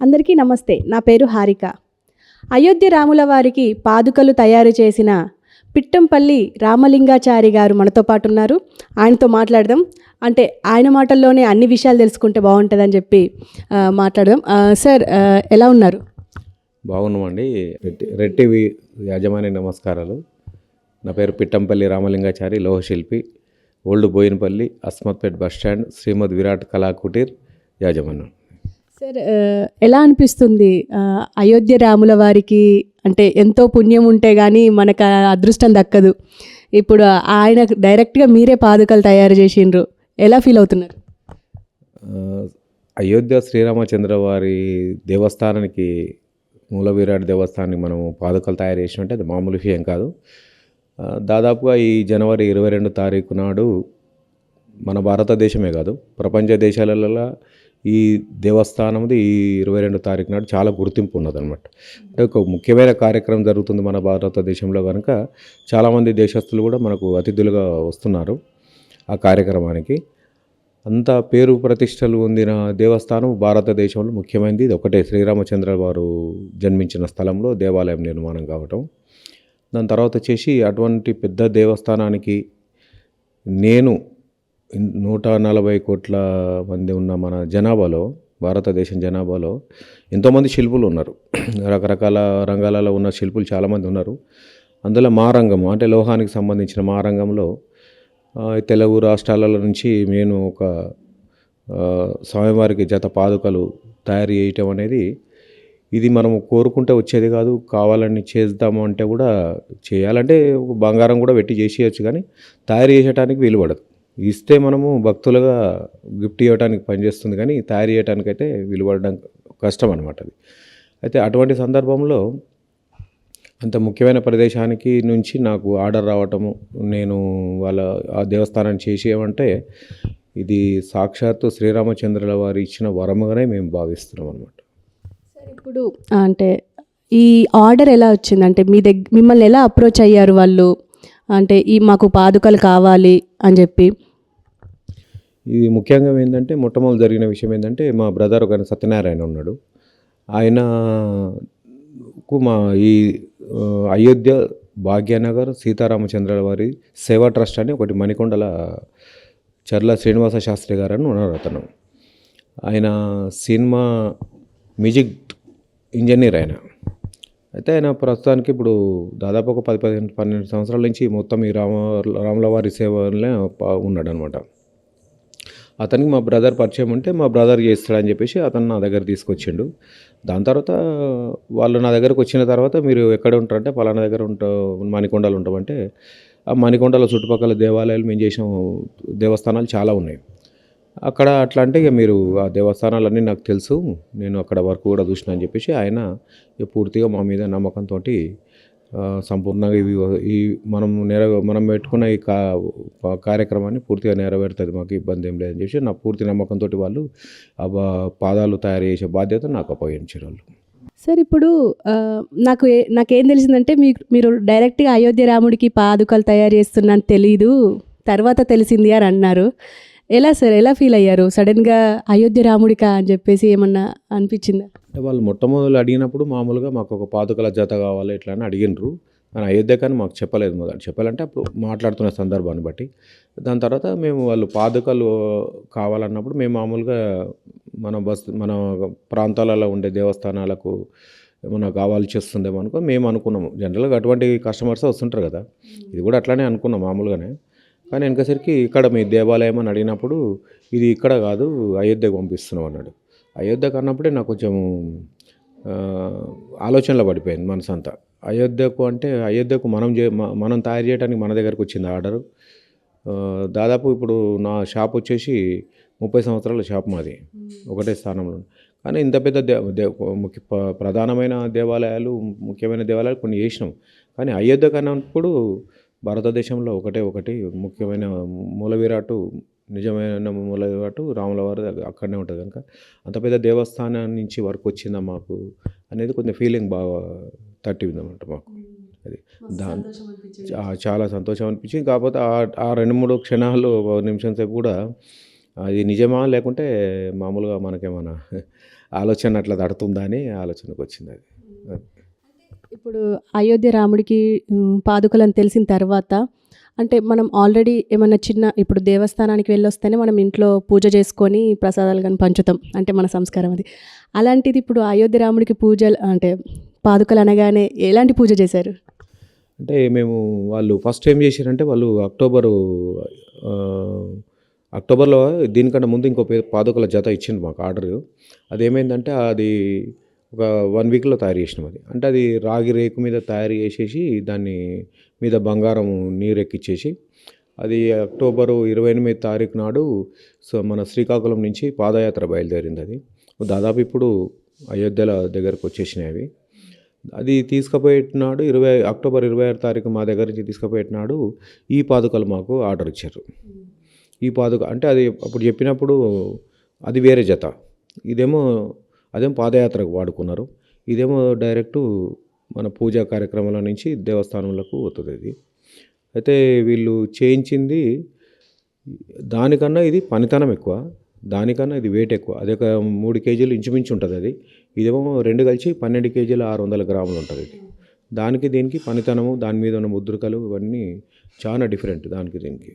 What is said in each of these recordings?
అందరికీ నమస్తే నా పేరు హారిక. అయోధ్య రాముల వారికి పాదుకలు తయారు చేసిన పిట్టంపల్లి రామలింగాచారి గారు మనతో పాటు ఉన్నారు ఆయనతో మాట్లాడదాం. అంటే ఆయన మాటల్లోనే అన్ని విషయాలు తెలుసుకుంటే బాగుంటుందని చెప్పి మాట్లాడదాం. సార్ ఎలా ఉన్నారు? బాగున్నామండి. రెట్టి రెట్టివి యాజమాన్య నమస్కారాలు. నా పేరు Pittampalli Ramalingachari లోహశిల్పి. Old Boinapalli Asmatpet bus stand Srimad Virat Kala Kutir యాజమాన్యం. సార్ ఎలా అనిపిస్తుంది? అయోధ్య రాముల వారికి అంటే ఎంతో పుణ్యం ఉంటే కానీ మనకు అదృష్టం దక్కదు. ఇప్పుడు ఆయన డైరెక్ట్గా మీరే పాదుకలు తయారు చేసిండ్రు. ఎలా ఫీల్ అవుతున్నారు? అయోధ్య శ్రీరామచంద్ర వారి దేవస్థానానికి మూల విరాట్ దేవస్థానానికి మనం పాదుకలు తయారు చేసినట్టే అది మామూలు విషయం కాదు. దాదాపుగా ఈ జనవరి ఇరవై రెండు తారీఖు నాడు మన భారతదేశమే కాదు ప్రపంచ దేశాలలో ఈ దేవస్థానంది ఈ ఇరవై రెండు తారీఖు నాడు చాలా గుర్తింపు ఉన్నదనమాట అంటే ఒక ముఖ్యమైన కార్యక్రమం జరుగుతుంది మన భారతదేశంలో కనుక చాలామంది దేశస్తులు కూడా మనకు అతిథులుగా వస్తున్నారు ఆ కార్యక్రమానికి. అంత పేరు ప్రతిష్టలు పొందిన దేవస్థానం భారతదేశంలో ముఖ్యమైనది. ఇది ఒకటే శ్రీరామచంద్ర వారు జన్మించిన స్థలంలో దేవాలయం నిర్మాణం కావటం. దాని తర్వాత వచ్చేసి అటువంటి పెద్ద దేవస్థానానికి నేను నూట నలభై కోట్ల మంది ఉన్న మన జనాభాలో భారతదేశం జనాభాలో ఎంతోమంది శిల్పులు ఉన్నారు. రకరకాల రంగాలలో ఉన్న శిల్పులు చాలామంది ఉన్నారు. అందులో మా రంగము అంటే లోహానికి సంబంధించిన మా రంగంలో తెలుగు రాష్ట్రాలలో నుంచి నేను ఒక స్వామివారికి జత పాదుకలు తయారు చేయటం అనేది ఇది మనము కోరుకుంటే వచ్చేది కాదు. కావాలని చేద్దాము అంటే కూడా చేయాలంటే బంగారం కూడా పెట్టి చేసేయచ్చు కానీ తయారు చేసేటానికి వీలు పడదు ఇస్తే మనము భక్తులుగా గిఫ్ట్ ఇవ్వడానికి పనిచేస్తుంది కానీ తయారు చేయడానికి అయితే వీలు కష్టం అనమాట అది. అయితే అటువంటి సందర్భంలో అంత ముఖ్యమైన ప్రదేశానికి నుంచి నాకు ఆర్డర్ రావటము నేను వాళ్ళ ఆ దేవస్థానాన్ని చేసేయమంటే ఇది సాక్షాత్తు శ్రీరామచంద్రుల వారు ఇచ్చిన వరముగానే మేము భావిస్తున్నాం అనమాట ఇప్పుడు అంటే ఈ ఆర్డర్ ఎలా వచ్చింది అంటే మీ దగ్గర మిమ్మల్ని ఎలా అప్రోచ్ అయ్యారు వాళ్ళు? అంటే ఈ మాకు పాదుకలు కావాలి అని చెప్పి. ఇది ముఖ్యంగా ఏంటంటే మొట్టమొదటి జరిగిన విషయం ఏంటంటే మా బ్రదర్ ఒక సత్యనారాయణ ఉన్నాడు. ఆయనకు మా ఈ అయోధ్య భాగ్యనగర్ సీతారామచంద్రుల వారి సేవా ట్రస్ట్ అని ఒకటి మణికొండల చర్ల శ్రీనివాస శాస్త్రి గారు అని ఉన్నారు అతను. ఆయన సినిమా మ్యూజిక్ ఇంజనీర్ ఆయన. అయితే ఆయన ప్రస్తుతానికి ఇప్పుడు దాదాపు ఒక పది పదిహేను పన్నెండు సంవత్సరాల నుంచి మొత్తం ఈ రామ రాముల వారి సేవలనే ఉన్నాడు అనమాట అతనికి మా బ్రదర్ పరిచయం ఉంటే మా బ్రదర్ చేస్తాడని చెప్పేసి అతను నా దగ్గర తీసుకొచ్చిండు. దాని తర్వాత వాళ్ళు నా దగ్గరకు వచ్చిన తర్వాత మీరు ఎక్కడ ఉంటారంటే పలానా దగ్గర ఉంటా మణికొండలు ఉంటామంటే ఆ మణికొండల చుట్టుపక్కల దేవాలయాలు మేము చేసిన దేవస్థానాలు చాలా ఉన్నాయి. అక్కడ అట్లా అంటే ఇక మీరు ఆ దేవస్థానాలన్నీ నాకు తెలుసు. నేను అక్కడ వర్క్ కూడా చూసిన అని చెప్పేసి ఆయన ఇక పూర్తిగా మా మీద నమ్మకంతో సంపూర్ణంగా ఇవి ఈ మనం నెరవే మనం పెట్టుకున్న ఈ కా కార్యక్రమాన్ని పూర్తిగా నెరవేరుతుంది. మాకు ఇబ్బంది ఏం లేదని చెప్పి నా పూర్తి నమ్మకంతో వాళ్ళు ఆ పాదాలు తయారు చేసే బాధ్యత నాకు అప్పగించారు వాళ్ళు. సార్ ఇప్పుడు నాకు నాకేం తెలిసిందంటే మీకు మీరు డైరెక్ట్గా అయోధ్య రాముడికి పాదుకలు తయారు చేస్తున్నాను తెలీదు తర్వాత తెలిసింది అని అన్నారు. ఎలా సార్ ఎలా ఫీల్ అయ్యారు? సడన్గా అయోధ్య రాముడికా అని చెప్పేసి ఏమన్నా అనిపించిందా? అంటే వాళ్ళు మొట్టమొదలు అడిగినప్పుడు మామూలుగా మాకు ఒక పాదుకల జత కావాలి ఇట్లా అని అడిగినరు కానీ అయోధ్య కానీ మాకు చెప్పలేదు మొదట. చెప్పాలంటే అప్పుడు మాట్లాడుతున్న సందర్భాన్ని బట్టి. దాని తర్వాత మేము వాళ్ళు పాదుకలు కావాలన్నప్పుడు మేము మామూలుగా మన బస్ మన ప్రాంతాలలో ఉండే దేవస్థానాలకు ఏమన్నా కావాల్సి వస్తుందేమో అనుకో మేము అనుకున్నాము. జనరల్గా అటువంటి కస్టమర్స్ వస్తుంటారు కదా. ఇది కూడా అట్లానే అనుకున్నాం మామూలుగానే. కానీ వెనకసరికి ఇక్కడ మీ దేవాలయం అని అడిగినప్పుడు ఇది ఇక్కడ కాదు అయోధ్యకు పంపిస్తున్నాం అన్నాడు. అయోధ్యకు అన్నప్పుడే నాకు కొంచెం ఆలోచనలో పడిపోయింది మనసు అంతా అయోధ్యకు అంటే అయోధ్యకు మనం చే మనం తయారు చేయడానికి మన దగ్గరకు వచ్చింది ఆర్డర్. దాదాపు ఇప్పుడు నా షాప్ వచ్చేసి ముప్పై సంవత్సరాల షాప్ మాది. ఒకటే స్థానంలో. కానీ ఇంత పెద్ద దే ముఖ్య ప్రధానమైన దేవాలయాలు ముఖ్యమైన దేవాలయాలు కొన్ని చేసినాం. కానీ అయోధ్యకు అన్నప్పుడు భారతదేశంలో ఒకటే ఒకటి ముఖ్యమైన మూల విరాటు నిజమైన మూల విరాటు రాముల వారి అక్కడనే ఉంటుంది కనుక. అంత పెద్ద దేవస్థానం నుంచి వర్క్ వచ్చిందా మాకు అనేది కొంచెం ఫీలింగ్ బాగా తట్టింది అన్నమాట మాకు అది దాని చాలా సంతోషం అనిపించింది. కాకపోతే ఆ- రెండు మూడు క్షణాలు నిమిషం సేపు కూడా అది నిజమా లేకుంటే మామూలుగా మనకేమన్నా ఆలోచన అట్లా తడుతుందా అని ఆలోచనకు వచ్చింది అది. ఇప్పుడు అయోధ్య రాముడికి పాదుకలను తెలిసిన తర్వాత అంటే మనం ఆల్రెడీ ఏమన్నా చిన్న ఇప్పుడు దేవస్థానానికి వెళ్ళొస్తేనే మనం ఇంట్లో పూజ చేసుకొని ప్రసాదాలు కానీ పంచుతాం అంటే మన సంస్కారం అది. అలాంటిది ఇప్పుడు అయోధ్య రాముడికి పూజలు అంటే పాదుకలు అనగానే ఎలాంటి పూజ చేశారు? అంటే మేము వాళ్ళు ఫస్ట్ ఏం చేశారంటే వాళ్ళు అక్టోబరు అక్టోబర్లో దీనికన్నా ముందు ఇంకో పాదుకల జత ఇచ్చింది మాకు ఆర్డర్. అదేమైందంటే అది ఒక వన్ వీక్లో తయారు చేసినాం అది. అంటే అది రాగి రేకు మీద తయారు చేసేసి దాన్ని మీద బంగారం నీరెక్కిచ్చేసి అది అక్టోబరు ఇరవై ఎనిమిది తారీఖు నాడు సో మన శ్రీకాకుళం నుంచి పాదయాత్ర బయలుదేరింది అది. దాదాపు ఇప్పుడు అయోధ్యల దగ్గరకు వచ్చేసినాయి అవి. అది తీసుకుపోయేటినాడు ఇరవై అక్టోబర్ ఇరవై ఆరు తారీఖు మా దగ్గర నుంచి తీసుకుపోయేటినాడు ఈ పాదుకలు మాకు ఆర్డర్ ఇచ్చారు. ఈ పాదుక అంటే అది అప్పుడు చెప్పినప్పుడు అది వేరే జత. ఇదేమో అదేమో పాదయాత్రకు వాడుకున్నారు. ఇదేమో డైరెక్టు మన పూజా కార్యక్రమాల నుంచి దేవస్థానంలోకి పోతుంది ఇది. అయితే వీళ్ళు చేయించింది దానికన్నా ఇది పనితనం ఎక్కువ. దానికన్నా ఇది వెయిట్ ఎక్కువ. అది ఒక మూడు కేజీలు ఇంచుమించు ఉంటుంది అది. ఇదేమో రెండు కలిసి పన్నెండు కేజీలు ఆరు వందల గ్రాములు ఉంటుంది ఇది. దానికి దీనికి పనితనము దాని మీద ఉన్న ముద్రికలు ఇవన్నీ చాలా డిఫరెంట్ దానికి దీనికి.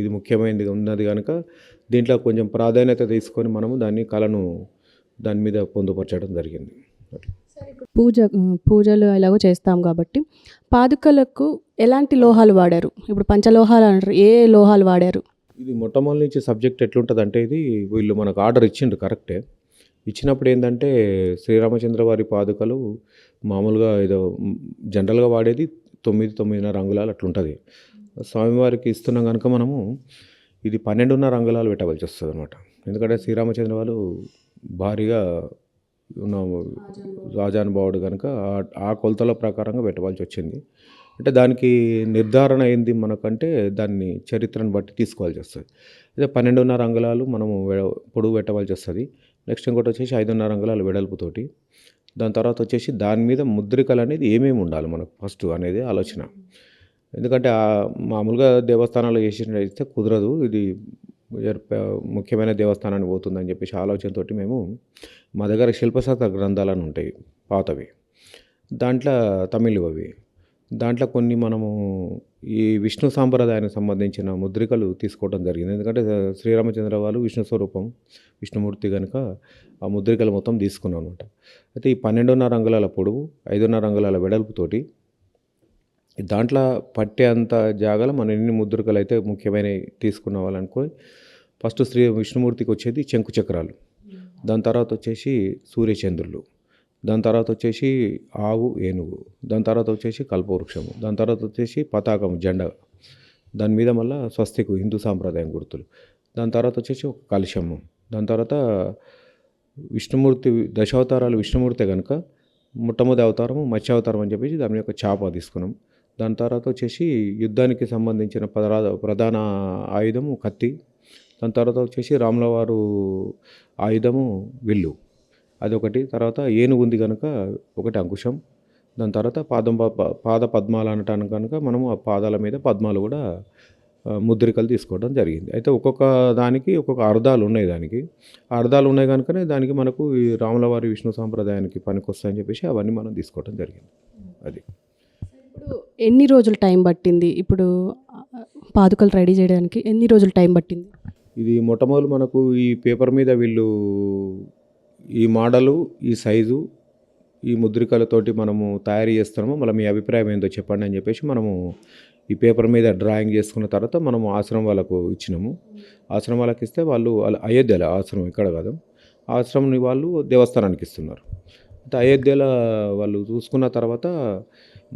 ఇది ముఖ్యమైనది ఉన్నది కనుక దీంట్లో కొంచెం ప్రాధాన్యత తీసుకొని మనము దాన్ని కళను దాని మీద పొందుపరచడం జరిగింది. పూజ పూజలు ఎలాగో చేస్తాం కాబట్టి పాదుకలకు ఎలాంటి లోహాలు వాడారు? ఇప్పుడు పంచలోహాలు అంటారు ఏ లోహాలు వాడారు? ఇది మొట్టమొదటి నుంచి సబ్జెక్ట్ ఎట్లుంటుంది అంటే ఇది వీళ్ళు మనకు ఆర్డర్ ఇచ్చిండ్రు కరెక్టే. ఇచ్చినప్పుడు ఏంటంటే శ్రీరామచంద్ర వారి పాదుకలు మామూలుగా ఏదో జనరల్గా వాడేది తొమ్మిది తొమ్మిదిన్నర అంగుళాలు అట్లుంటుంది. స్వామివారికి ఇస్తున్నాం కనుక మనము ఇది పన్నెండున్నర అంగుళాలు పెట్టవలసి వస్తుంది అనమాట ఎందుకంటే శ్రీరామచంద్ర వాళ్ళు భారీగా ఉన్న రాజానుభావుడు కనుక ఆ- కొలతల ప్రకారంగా పెట్టవలసి వచ్చింది. అంటే దానికి నిర్ధారణ అయింది మనకంటే దాన్ని చరిత్రను బట్టి తీసుకోవాల్సి వస్తుంది. అయితే పన్నెండున్నర అంగుళాలు మనము పొడుగు పెట్టవలసి వస్తుంది. నెక్స్ట్ ఇంకోటి వచ్చేసి ఐదున్నర అంగుళాలు వెడల్పుతోటి. దాని తర్వాత వచ్చేసి దాని మీద ముద్రికలు అనేది ఏమేమి ఉండాలి మనకు ఫస్ట్ అనేది ఆలోచన. ఎందుకంటే మామూలుగా దేవస్థానాలు చేసినట్టయితే కుదరదు. ఇది ముఖ్యమైన దేవస్థానానికి పోతుందని చెప్పేసి ఆలోచనతోటి మేము మా దగ్గర శిల్పశాస్త్ర గ్రంథాలను ఉంటాయి పాతవి. దాంట్లో తమిళ్ అవి దాంట్లో కొన్ని మనము ఈ విష్ణు సాంప్రదాయానికి సంబంధించిన ముద్రికలు తీసుకోవడం జరిగింది. ఎందుకంటే శ్రీరామచంద్ర వాళ్ళు విష్ణు స్వరూపం విష్ణుమూర్తి కనుక ఆ ముద్రికలు మొత్తం తీసుకున్నాం అనమాట అయితే ఈ పన్నెండున్నర అంగుళాల పొడవు ఐదున్నర అంగుళాల వెడల్పుతోటి దాంట్లో పట్టే అంత జాగాలో మనం ఎన్ని ముద్రికలు అయితే ముఖ్యమైనవి తీసుకున్న వాళ్ళనుకో ఫస్ట్ శ్రీ విష్ణుమూర్తికి వచ్చేది శంకు చక్రాలు. దాని తర్వాత వచ్చేసి సూర్యచంద్రులు. దాని తర్వాత వచ్చేసి ఆవు ఏనుగు. దాని తర్వాత వచ్చేసి కల్పవృక్షము. దాని తర్వాత వచ్చేసి పతాకం జెండా. దాని మీద మళ్ళీ స్వస్తికు హిందూ సాంప్రదాయం గుర్తులు. దాని తర్వాత వచ్చేసి ఒక కలశము దాని తర్వాత విష్ణుమూర్తి దశావతారాలు విష్ణుమూర్తి కనుక మొట్టమొదటి అవతారము మత్స్యావతారం అని చెప్పేసి దాని యొక్క చాప తీసుకున్నాం. దాని తర్వాత వచ్చేసి యుద్ధానికి సంబంధించిన ప్రధా ప్రధాన ఆయుధము కత్తి. దాని తర్వాత వచ్చేసి రాముల వారు ఆయుధము విల్లు. అదొకటి. తర్వాత ఏనుగు ఉంది కనుక ఒకటి అంకుశం. దాని తర్వాత పాదం ప- పాద పద్మాలు అనటానికి కనుక మనము ఆ పాదాల మీద పద్మాలు కూడా ముద్రికలు తీసుకోవడం జరిగింది. అయితే ఒక్కొక్క దానికి ఒక్కొక్క అర్థాలు ఉన్నాయి దానికి. ఆ అర్థాలు ఉన్నాయి కనుకనే దానికి మనకు ఈ రాములవారి విష్ణు సాంప్రదాయానికి పనికొస్తాయని చెప్పేసి అవన్నీ మనం తీసుకోవడం జరిగింది. అది. ఇప్పుడు ఎన్ని రోజులు టైం పట్టింది? ఇప్పుడు పాదుకలు రెడీ చేయడానికి ఎన్ని రోజులు టైం పట్టింది? ఇది మొట్టమొదలు మనకు ఈ పేపర్ మీద వీళ్ళు ఈ మోడలు ఈ సైజు ఈ ముద్రికలతోటి మనము తయారు చేస్తున్నాము. మళ్ళీ మీ అభిప్రాయం ఏందో చెప్పండి అని చెప్పేసి మనము ఈ పేపర్ మీద డ్రాయింగ్ చేసుకున్న తర్వాత మనము ఆశ్రమం వాళ్ళకు ఇచ్చినాము. ఆశ్రమం వాళ్ళకి ఇస్తే వాళ్ళు వాళ్ళ అయోధ్యలో ఆశ్రమం ఇక్కడ కాదు. ఆశ్రమం వాళ్ళు దేవస్థానానికి ఇస్తున్నారు. అంటే అయోధ్యలో వాళ్ళు చూసుకున్న తర్వాత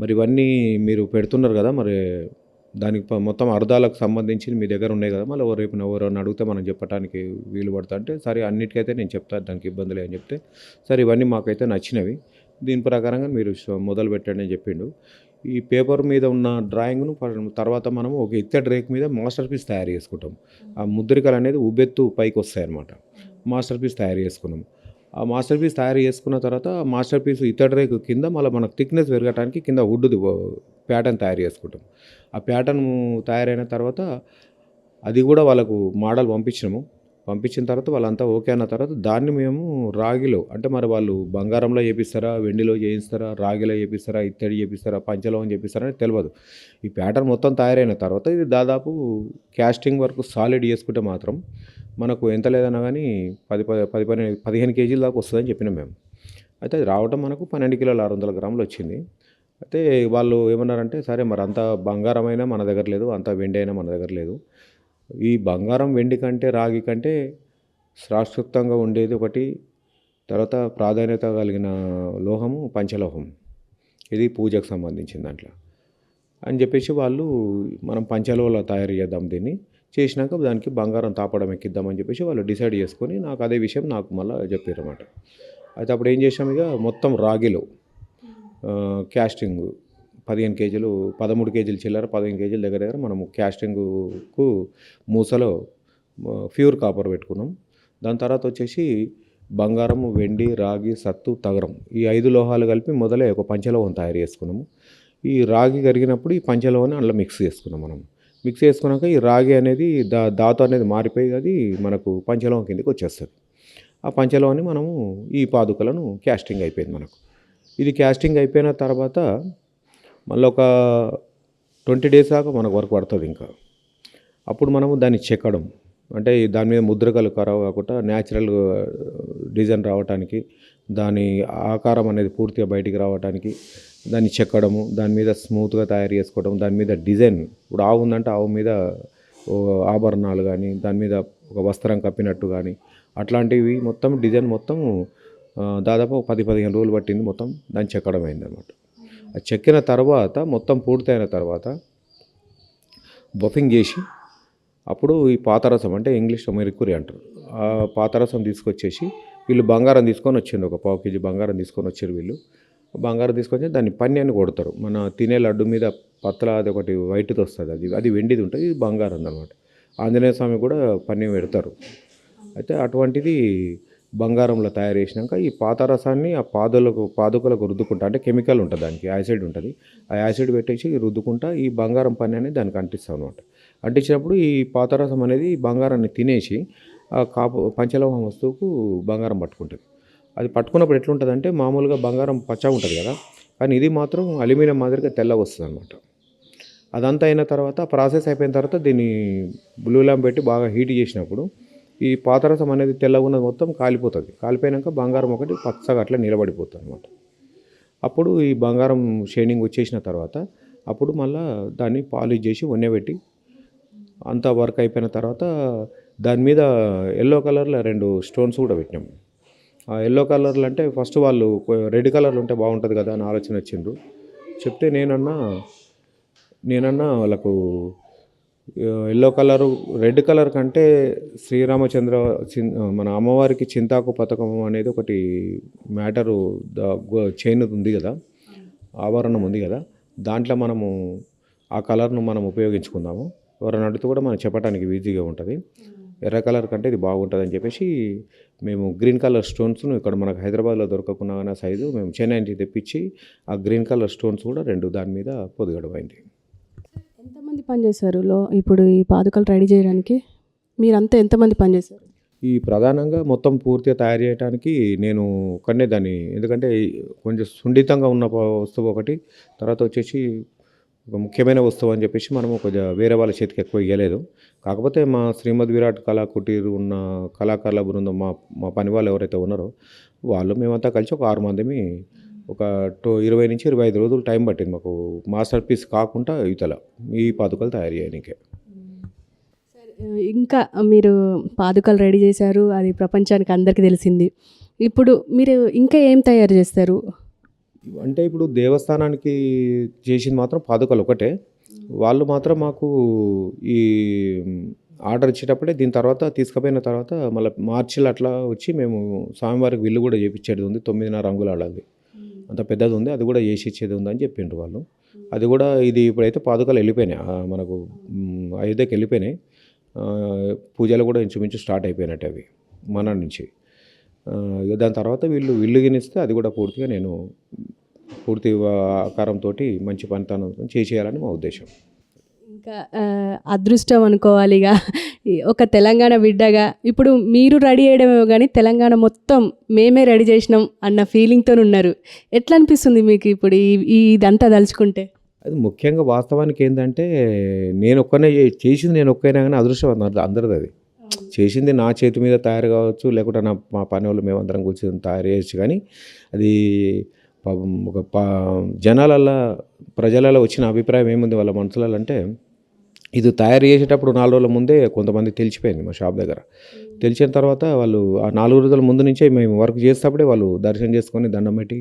మరి ఇవన్నీ మీరు పెడుతున్నారు కదా మరి దానికి మొత్తం అర్థాలకు సంబంధించి మీ దగ్గర ఉన్నాయి కదా మళ్ళీ రేపు ఎవరైనా అడిగితే మనం చెప్పడానికి వీలు పడతా అంటే సరే అన్నిటికైతే నేను చెప్తాను దానికి ఇబ్బంది లేదని చెప్తే సరే ఇవన్నీ మాకైతే నచ్చినవి. దీని ప్రకారంగా మీరు మొదలు పెట్టండి అని చెప్పిండు. ఈ పేపర్ మీద ఉన్న డ్రాయింగ్ను తర్వాత మనం ఒక ఇత్తడి రేక్ మీద మాస్టర్ పీస్ తయారు చేసుకుంటాం. ఆ ముద్రికలు అనేది ఉబ్బెత్తు పైకి వస్తాయి అన్నమాట మాస్టర్ పీస్ తయారు చేసుకున్నాం. ఆ మాస్టర్ పీస్ తయారు చేసుకున్న తర్వాత మాస్టర్ పీస్ ఇత్తడి రేకు కింద మళ్ళీ మనకు థిక్నెస్ పెరగటానికి కింద వుడ్ది ప్యాటర్న్ తయారు చేసుకుంటాం. ఆ ప్యాటర్న్ తయారైన తర్వాత అది కూడా వాళ్ళకు మోడల్ పంపించినాము. పంపించిన తర్వాత వాళ్ళంతా ఓకే అన్న తర్వాత దాన్ని మేము రాగిలో అంటే మరి వాళ్ళు బంగారంలో చేపిస్తారా వెండిలో చేయిస్తారా రాగిలో చేపిస్తారా ఇత్తడి చేపిస్తారా పంచలో చేపిస్తారా అని తెలియదు ఈ ప్యాటర్న్ మొత్తం తయారైన తర్వాత ఇది దాదాపు క్యాస్టింగ్ వరకు సాలిడ్ చేసుకుంటే మాత్రం మనకు ఎంత లేదన్నా కానీ పది పది పది పదిహేను పదిహేను కేజీల దాకా వస్తుందని చెప్పినాం మేము. అయితే అది రావటం మనకు పన్నెండు కిలోల ఆరు వందల గ్రాములు వచ్చింది. అయితే వాళ్ళు ఏమన్నారంటే సరే మరి అంత బంగారం అయినా మన దగ్గర లేదు అంత వెండి అయినా మన దగ్గర లేదు. ఈ బంగారం వెండి కంటే రాగి కంటే శాశ్వతంగా ఉండేది ఒకటి తర్వాత ప్రాధాన్యత కలిగిన లోహము పంచలోహం. ఇది పూజకు సంబంధించిన దాంట్లో. అని చెప్పేసి వాళ్ళు మనం పంచలోహలో తయారు చేద్దాం దీన్ని. చేసినాక దానికి బంగారం తాపడం ఎక్కిద్దామని చెప్పేసి వాళ్ళు డిసైడ్ చేసుకొని నాకు అదే విషయం నాకు మళ్ళీ చెప్పారు అనమాట అయితే అప్పుడు ఏం చేసాం ఇక మొత్తం రాగిలో క్యాస్టింగ్ పదిహేను కేజీలు పదమూడు కేజీలు చిల్లర పదిహేను కేజీల దగ్గర దగ్గర మనము క్యాస్టింగ్కు మూసలో ప్యూర్ కాపర్ పెట్టుకున్నాం. దాని తర్వాత వచ్చేసి బంగారం వెండి రాగి సత్తు తగరం ఈ ఐదు లోహాలు కలిపి మొదలే ఒక పంచలోహం తయారు చేసుకున్నాము. ఈ రాగి కరిగినప్పుడు ఈ పంచలోహాన్ని అందులో మిక్స్ చేసుకున్నాం మనం. మిక్స్ చేసుకున్నాక ఈ రాగి అనేది దా దాతు అనేది మారిపోయి అది మనకు పంచలోహం కిందకి వచ్చేస్తుంది. ఆ పంచలోహాన్ని మనము ఈ పాదుకలను క్యాస్టింగ్ అయిపోయింది మనకు. ఇది క్యాస్టింగ్ అయిపోయిన తర్వాత మళ్ళీ ఒక ట్వంటీ డేస్ దాకా మనకు వర్క్ పడుతుంది ఇంకా. అప్పుడు మనము దాన్ని చెక్కడం. అంటే దాని మీద ముద్రకలు ఖరాబ్ కాకుండా న్యాచురల్ డిజైన్ రావడానికి దాని ఆకారం అనేది పూర్తిగా బయటికి రావడానికి దాన్ని చెక్కడము దాని మీద స్మూత్గా తయారు చేసుకోవడం దాని మీద డిజైన్ ఇప్పుడు ఆవు ఉందంటే ఆవు మీద ఓ ఆభరణాలు కానీ దాని మీద ఒక వస్త్రం కప్పినట్టు కానీ అట్లాంటివి మొత్తం డిజైన్ మొత్తం దాదాపు ఒక పది పదిహేను రోజులు పట్టింది మొత్తం దాన్ని చెక్కడం అయింది అనమాట అది చెక్కిన తర్వాత మొత్తం పూర్తయిన తర్వాత బఫింగ్ చేసి అప్పుడు ఈ పాతరసం అంటే ఇంగ్లీష్లో మెరికురి అంటారు. ఆ పాతరసం తీసుకొచ్చేసి వీళ్ళు బంగారం తీసుకొని వచ్చిండు ఒక పావు కేజీ బంగారం తీసుకొని వచ్చారు వీళ్ళు. బంగారం తీసుకొచ్చి దాన్ని పన్నెని కొడతారు. మన తినే లడ్డు మీద పత్తల అది ఒకటి వైట్ది వస్తుంది. అది అది వెండిది ఉంటుంది. ఇది బంగారం అనమాట ఆంజనేయ స్వామి కూడా పన్నీ పెడతారు. అయితే అటువంటిది బంగారంలో తయారు చేసినాక ఈ పాత రసాన్ని ఆ పాదులకు పాదుకలకు రుద్దుకుంటా అంటే కెమికల్ ఉంటుంది దానికి యాసిడ్ ఉంటుంది. ఆ యాసిడ్ పెట్టేసి రుద్దుకుంటా ఈ బంగారం పని అనేది దానికి అంటిస్తాం అనమాట అంటించినప్పుడు ఈ పాత రసం అనేది బంగారాన్ని తినేసి కాపు పంచలోహం వస్తువుకు బంగారం పట్టుకుంటుంది. అది పట్టుకున్నప్పుడు ఎట్లుంటుంది అంటే మామూలుగా బంగారం పచ్చగా ఉంటుంది కదా కానీ ఇది మాత్రం అల్యూమినియం మాదిరిగా తెల్లగా వస్తుంది అనమాట అదంతా అయిన తర్వాత ప్రాసెస్ అయిపోయిన తర్వాత దీన్ని బ్లూ ల్యాంప్ పెట్టి బాగా హీట్ చేసినప్పుడు ఈ పాతరసం అనేది తెల్లగా ఉన్నది మొత్తం కాలిపోతుంది. కాలిపోయాక బంగారం ఒకటి పచ్చగా అట్లా నిలబడిపోతుంది అనమాట అప్పుడు ఈ బంగారం షైనింగ్ వచ్చేసిన తర్వాత అప్పుడు మళ్ళా దాన్ని పాలిష్ చేసి వన్నెబెట్టి అంతా వర్క్ అయిపోయిన తర్వాత దాని మీద ఎల్లో కలర్లో రెండు స్టోన్స్ కూడా పెట్టినాం. ఆ ఎల్లో కలర్లు అంటే ఫస్ట్ వాళ్ళు రెడ్ కలర్లు ఉంటే బాగుంటుంది కదా అని ఆలోచన వచ్చిండ్రు. చెప్తే నేనన్నా నేనన్నా వాళ్ళకు ఎల్లో కలరు రెడ్ కలర్ కంటే శ్రీరామచంద్ర మన అమ్మవారికి చింతాకు పథకం అనేది ఒకటి మ్యాటరు చైన్ ఉంది కదా ఆభరణం ఉంది కదా దాంట్లో మనము ఆ కలర్ను మనం ఉపయోగించుకుందాము. ఎవరైనా అడిగితే కూడా మనం చెప్పడానికి ఈజీగా ఉంటుంది. ఎర్ర కలర్ కంటే ఇది బాగుంటుంది అని చెప్పేసి మేము గ్రీన్ కలర్ స్టోన్స్ను ఇక్కడ మనకు హైదరాబాద్లో దొరకకుండా కానీ సైజు మేము చెన్నై నుంచి తెప్పించి ఆ గ్రీన్ కలర్ స్టోన్స్ కూడా రెండు దాని మీద పొదిగడం అయింది. ఎంతమంది పనిచేశారు లో ఇప్పుడు ఈ పాదుకలు రెడీ చేయడానికి మీరంతా ఎంతమంది పనిచేశారు ఈ ప్రధానంగా మొత్తం పూర్తిగా తయారు చేయడానికి నేను ఒక్కనే దాన్ని ఎందుకంటే కొంచెం సున్నితంగా ఉన్న వస్తువు ఒకటి తర్వాత వచ్చేసి ఒక ముఖ్యమైన వస్తువు అని చెప్పేసి మనము కొంచెం వేరే వాళ్ళ చేతికి ఎక్కువ ఇవ్వలేదు కాకపోతే మా శ్రీమద్ విరాట్ కళా కుటీర్ ఉన్న కళాకారుల బృందం మా మా పని వాళ్ళు ఎవరైతే ఉన్నారో వాళ్ళు మేమంతా కలిసి ఒక ఆరు మందిమి ఒక టూ ఇరవై నుంచి ఇరవై ఐదు రోజులు టైం పట్టింది మాకు. మాస్టర్ పీస్ కాకుండా ఇతల ఈ పాదుకలు తయారు చేయడానికే ఇంకా మీరు పాదుకలు రెడీ చేశారు అది ప్రపంచానికి అందరికీ తెలిసింది. ఇప్పుడు మీరు ఇంకా ఏం తయారు చేస్తారు? అంటే ఇప్పుడు దేవస్థానానికి చేసింది మాత్రం పాదుకలు ఒకటే. వాళ్ళు మాత్రం మాకు ఈ ఆర్డర్ ఇచ్చేటప్పుడే దీని తర్వాత తీసుకుపోయిన తర్వాత మళ్ళీ మార్చిలో అట్లా వచ్చి మేము స్వామివారికి విల్లు కూడా చేపించేది ఉంది. తొమ్మిదిన్నర రంగుల అది అంత పెద్దది ఉంది. అది కూడా చేసి ఇచ్చేది ఉంది అని చెప్పిండ్రు వాళ్ళు. అది కూడా ఇది ఇప్పుడైతే పాదుకలు వెళ్ళిపోయినాయి. మనకు అయోధ్యకి వెళ్ళిపోయినాయి. పూజలు కూడా ఇంచుమించు స్టార్ట్ అయిపోయినట్టు అవి. మన నుంచి. దాని తర్వాత వీళ్ళు విల్లు గినిస్తే అది కూడా పూర్తిగా నేను పూర్తి ఆకారంతో మంచి పనితనం చేసేయాలని మా ఉద్దేశం. ఇంకా ఇంకా అదృష్టం అనుకోవాలిగా ఈ ఒక తెలంగాణ బిడ్డగా ఇప్పుడు మీరు రెడీ చేయడమే కానీ తెలంగాణ మొత్తం మేమే రెడీ చేసినాం అన్న ఫీలింగ్తో ఉన్నారు. ఎట్లా అనిపిస్తుంది మీకు ఇప్పుడు ఈ ఇదంతా తలుచుకుంటే? అది ముఖ్యంగా వాస్తవానికి ఏంటంటే నేను ఒక్కనే చేసింది నేను ఒక్కైనా కానీ అదృష్టం అందరి- అందరిది అది. చేసింది నా చేతి మీద తయారు కావచ్చు లేకుంటే నా మా పని వాళ్ళు మేమందరం కూర్చొని తయారు చేయొచ్చు. కానీ అది పాపం ఒక పా జనాలల్లో ప్రజలలో వచ్చిన అభిప్రాయం ఏముంది వాళ్ళ మనసులలో అంటే ఇది తయారు చేసేటప్పుడు నాలుగు రోజుల ముందే కొంతమంది తెలిసిపోయింది మా షాప్ దగ్గర. తెలిసిన తర్వాత వాళ్ళు ఆ నాలుగు రోజుల ముందు నుంచే మేము వర్క్ చేసేటప్పుడే వాళ్ళు దర్శనం చేసుకొని దండం పెట్టి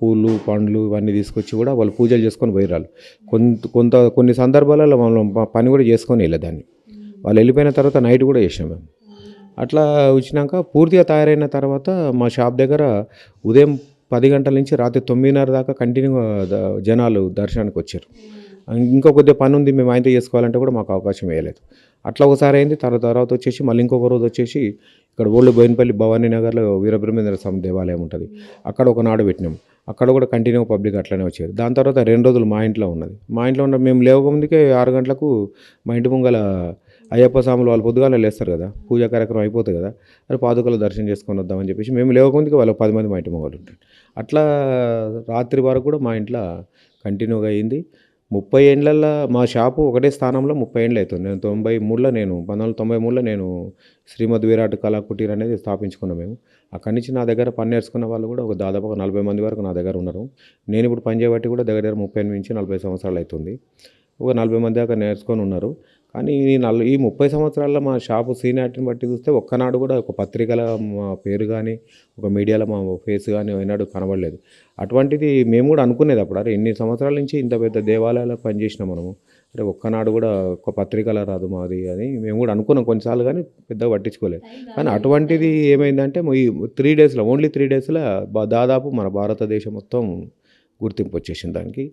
పూలు పండ్లు ఇవన్నీ తీసుకొచ్చి కూడా వాళ్ళు పూజలు చేసుకొని పోయిరాళ్ళు కొంత కొంత కొన్ని సందర్భాలలో మనం పని కూడా చేసుకొని వెళ్ళేదాన్ని. వాళ్ళు వెళ్ళిపోయిన తర్వాత నైట్ కూడా చేసాం మేము. అట్లా వచ్చినాక పూర్తిగా తయారైన తర్వాత మా షాప్ దగ్గర ఉదయం పది గంటల నుంచి రాత్రి తొమ్మిదిన్నర దాకా కంటిన్యూగా జనాలు దర్శనానికి వచ్చారు. ఇంకా కొద్దిగా పని ఉంది మేము ఆయనతో చేసుకోవాలంటే కూడా మాకు అవకాశం వేయలేదు అట్లా ఒకసారి అయింది తర్వాత తర్వాత వచ్చేసి మళ్ళీ ఇంకొక రోజు వచ్చేసి ఇక్కడ ఓల్డ్ బోయినపల్లి భవానీ నగర్లో వీరబ్రహ్మేంద్ర స్వామి దేవాలయం ఉంటుంది. అక్కడ ఒక నాడు పెట్టినాం. అక్కడ కూడా కంటిన్యూ పబ్లిక్ అట్లనే వచ్చారు. దాని తర్వాత రెండు రోజులు మా ఇంట్లో ఉన్నది. మా ఇంట్లో ఉన్న మేము లేవకముందుకే ఆరు గంటలకు మా ఇంటి ముంగల అయ్యప్ప స్వాములు వాళ్ళు పొద్దుగానే లేస్తారు కదా. పూజా కార్యక్రమం అయిపోతుంది కదా. అరే పాదుకలు దర్శనం చేసుకొని వద్దామని చెప్పేసి మేము లేవకముందుకే వాళ్ళు పది మంది మా ఇంటి ముంగలు ఉంటారు అట్లా రాత్రి వరకు కూడా మా ఇంట్లో కంటిన్యూగా అయింది. ముప్పై ఏండ్లల్లో మా షాపు ఒకటే స్థానంలో ముప్పై ఏండ్లు అవుతుంది. నేను తొంభై మూడులో నేను పంతొమ్మిది వందల తొంభై మూడులో నేను శ్రీమద్ విరాట్ కళా కుటీర్ అనేది స్థాపించుకున్నాం మేము. అక్కడి నుంచి నా దగ్గర పని నేర్చుకున్న వాళ్ళు కూడా ఒక దాదాపు ఒక నలభై మంది వరకు నా దగ్గర ఉన్నారు. నేను ఇప్పుడు పని చేయబట్టి కూడా దగ్గర దగ్గర ముప్పై ఎనిమిది నుంచి నలభై సంవత్సరాలు అవుతుంది. ఒక నలభై మంది దాకా నేర్చుకొని ఉన్నారు. కానీ ఈ నల్ ఈ ముప్పై సంవత్సరాల్లో మా షాపు సీనియారిటీని బట్టి చూస్తే ఒక్కనాడు కూడా ఒక పత్రికల మా పేరు కానీ ఒక మీడియాలో మా ఫేస్ కానీ ఏనాడు కనబడలేదు. అటువంటిది మేము కూడా అనుకునేది అప్పుడు అరే ఎన్ని సంవత్సరాల నుంచి ఇంత పెద్ద దేవాలయాల్లో పనిచేసినాం మనము అంటే ఒక్కనాడు కూడా ఒక పత్రికల రాదు మాది అని మేము కూడా అనుకున్నాం కొన్నిసార్లు కానీ పెద్దగా పట్టించుకోలేదు. కానీ అటువంటిది ఏమైందంటే ఈ త్రీ డేస్లో ఓన్లీ త్రీ డేస్లో దాదాపు మన భారతదేశం మొత్తం గుర్తింపు వచ్చేసింది దానికి.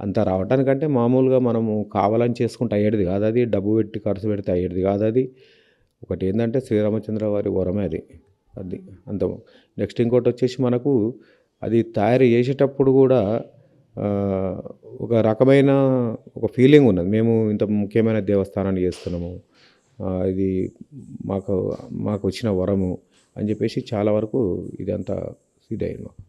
అంత రావటానికంటే మామూలుగా మనము కావాలని చేసుకుంటే అయ్యేది కాదు అది. డబ్బు పెట్టి ఖర్చు పెడితే అయ్యేది కాదు అది. ఒకటి ఏంటంటే శ్రీరామచంద్ర వారి వరమే అది. అది అంత నెక్స్ట్ ఇంకోటి వచ్చేసి మనకు అది తయారు చేసేటప్పుడు కూడా ఒక రకమైన ఒక ఫీలింగ్ ఉన్నది. మేము ఇంత ముఖ్యమైన దేవస్థానాన్ని చేస్తున్నాము ఇది మాకు మాకు వచ్చిన వరము అని చెప్పేసి చాలా వరకు ఇదంతా ఇదైంది మాకు.